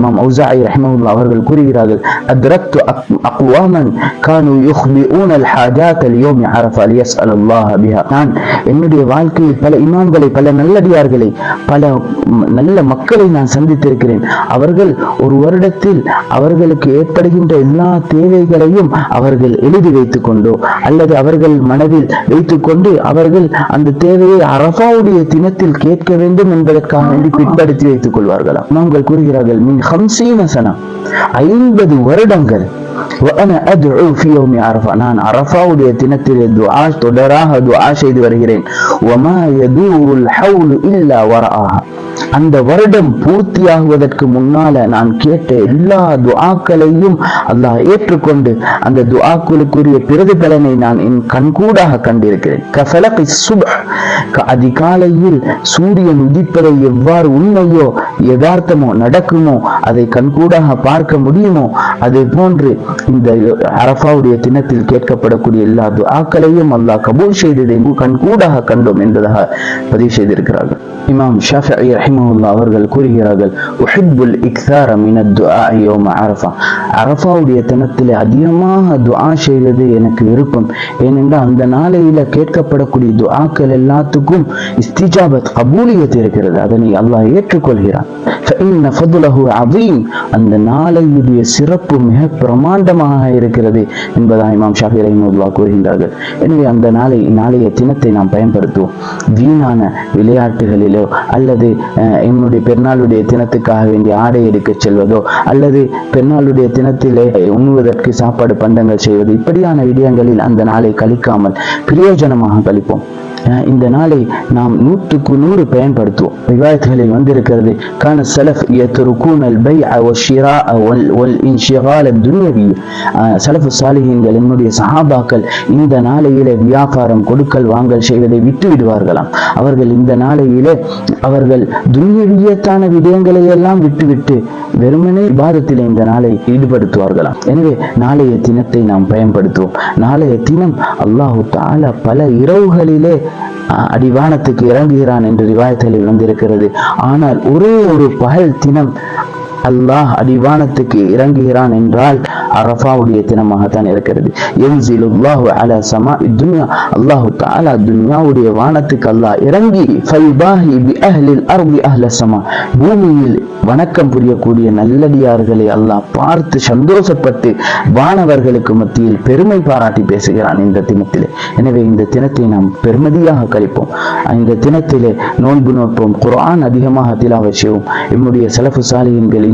இமாம் ஔசாயி ரஹ்மஹுல்லா அவர்கள் கூறுகிறார்கள் அத்ரத்து அக்வாமன் கானு யுஹ்பிஊன அல் ஹாஜாத் அல் யௌமி அரஃபா லியஸ்அல் அல்லாஹ் பிஹா. நான் என்னுடைய வாழ்க்கையில் பல இமாம்களை பல நல்லடியார்களை பல நல்ல மக்களை நான் சந்தித்திருக்கிறேன். அவர்கள் ஒரு வருடத்தில் அவர்களுக்கு ஏற்படுகின்ற எல்லா தேவைகளையும் அவர்கள் எழுதி வைத்துக் கொண்டோ அல்லது அவர்கள் மனதில் வைத்துக்கொண்டு அவர்கள் அந்த தேவையை அரபாவுடைய தினத்தில் கேட்க வேண்டும் என்பதற்காக வேண்டி பிற்படுத்தி வைத்துக் கொள்வார்களாம். இமாம்கள் கூறுகிறார்கள் மின் ஐம்பது வருடங்கள். நான் அரஃபாவுடைய தினத்திலே துஆ தொடராக துஆ செய்து வருகிறேன். அந்த வருடம் பூர்த்தியாகுவதற்கு முன்னால நான் கேட்ட எல்லா துஆக்களையும் அல்லாஹ் ஏற்றுக்கொண்டு அந்த துஆக்களுக்குரிய பிரதிபலனை நான் என் கண்கூடாக கண்டிருக்கிறேன். கஃபலகை சுப அதிகாலையில் சூரியன் உதிப்பதை எவ்வாறு உண்மையோ யதார்த்தமோ நடக்குமோ அதை கண்கூடாக பார்க்க முடியுமோ அதே போன்று இந்த அரபாவுடைய தினத்தில் கேட்கப்படக்கூடிய எல்லா துஆக்களையும் அல்லாஹ் கபூல் செய்ததை கண்கூடாக கண்டோம் என்பதாக பதிவு செய்திருக்கிறார்கள். இமாம் ஷாஃபி ரஹிமவுல்லா அவர்கள் கூறுகிறார்கள் உஹிப்புல் இக்தார மின துஆ யோம அரஃபா. அரஃபாவுடைய தினத்திலே அதிகமாக துஆ செய்வது எனக்கு விருப்பம். ஏனென்றால் அந்த நாளையில கேட்கப்படக்கூடிய துஆக்கள் எல்லாத்துக்கும் இஸ்திஜாபத் கபூலியத் இருக்கிறது. அதனை அல்லாஹ் ஏற்றுக்கொள்கிறான். அந்த நாளையுடைய சிறப்பு மிக பிரமாண்டமாக இருக்கிறது என்பதாக இமாம் ஷாஃபி ரஹிமுல்லா கூறுகின்றார்கள். எனவே அந்த நாளை நாளைய தினத்தை நாம் பயன்படுத்துவோம். வீணான விளையாட்டுகளிலோ அல்லது அஹ், என்னுடைய பெருநாளுடைய தினத்துக்காக வேண்டிய ஆடை எடுக்கச் செல்வதோ அல்லது பெருநாளுடைய தினத்திலே உண்ணுவதற்கு சாப்பாடு பண்டங்கள் செய்வது இப்படியான விடயங்களில் அந்த நாளை கழிக்காமல் பிரயோஜனமாக கழிப்போம். இந்த நாளை நாம் நூற்றுக்கு நூறு பயன்படுத்துவோம் விவாதங்களில் வந்திருக்கிறது கான சலஃப் يتركون البيع والشراء وال- والانشغال الدنيوي அஹ், சலஃபு சாலிஹீன்கள் என்னுடைய சஹாபாக்கள் இந்த நாளையிலே வியாபாரம் கொடுக்கல் வாங்கல் செய்வதை விட்டு விடுவார்களாம் அவர்கள் இந்த நாளையிலே அவர்கள் துன்யவியத்தான விடயங்களை எல்லாம் விட்டுவிட்டு வெறுமனே விவாதத்தில் இந்த நாளை ஈடுபடுத்துவார்களாம் எனவே நாளைய தினத்தை நாம் பயன்படுத்துவோம் நாளைய தினம் அல்லாஹு தாலா பல இரவுகளிலே அஹ், அடிவானத்துக்கு இறங்குகிறான் என்று ரிவாயத்தில் வந்திருக்கிறது. ஆனால் ஒரே ஒரு பகல் தினம் அல்லாஹ் அடிவானத்துக்கு இறங்குகிறான் என்றால் அரஃபாவுடைய தினமாகத்தான் இருக்கிறது. யன்சிலுல்லாஹு அலா சமா துன்யா. அல்லாஹு தாலா துன்யாவுடைய வானத்துக்கு அல்லாஹ் இறங்கி ஃபைபாஹி பி அஹ்லில் அர்தி அஹ்ல சமா. பூமியில் வணக்கம் புரியக்கூடிய நல்லடியார்களை அல்லாஹ் பார்த்து சந்தோஷப்பட்டு வானவர்களுக்கு மத்தியில் பெருமை பாராட்டி பேசுகிறான் இந்த தினத்திலே. எனவே இந்த தினத்தை நாம் பெருமதியாக கழிப்போம். இந்த தினத்திலே நோன்பு நோட்போம் குரான் அதிகமாக திலாவச் செய்வோம். என்னுடைய செலவு சாலியின்கள்